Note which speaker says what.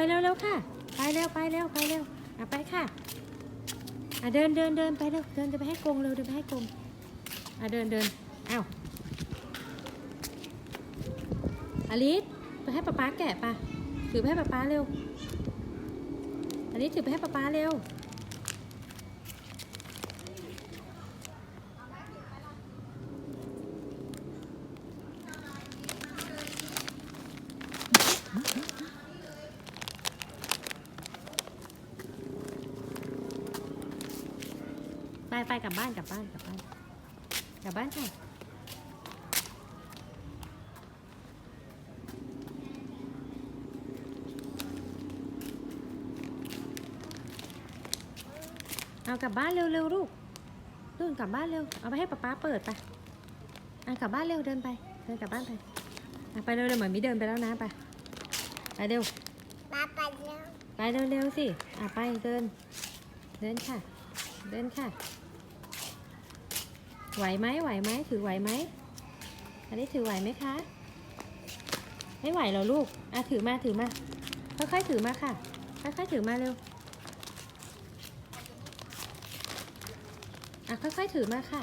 Speaker 1: ไปเร็วๆค่ะ ไปเร็วไปเร็วไปเร็วอะไปค่ะอะเดินเดินเดินไปเร็วเดินจะไปให้กรงเร็วเดินไปให้กรงอะเดินเดินอ้าวอลิสไปให้ป๊าป๊าแกะปะถือไปให้ป๊าป๊าเร็วอลิสถือไปให้ป๊าป๊าเร็ว ไปไปกลับบ้านกลับบ้านกลับบ้านกลับบ้านค่ะเอากลับบ้านเร็วเร็วลูกลูกกลับบ้านเร็ว เอาไปให้ป๊าป๊าเปิดไปอะกลับบ้านเร็วเดินไป เดินกลับบ้านไปอะไปเร็วเร็วเหมือนมีเดินไปแล้วนะไป ไปเร็ว
Speaker 2: มาไปแล้ว
Speaker 1: ไปเร็วๆสิ อะไปเดิน เดินค่ะ เดินค่ะ ไหวไหมไหวไหมถือไหวไหมอันนี้ถือไหวไหมคะ ไม่ไหวเหรอลูกอะถือมาถือมาค่อยๆถือมาค่ะค่อยๆถือมาเร็วอะค่อยๆถือมาค่ะ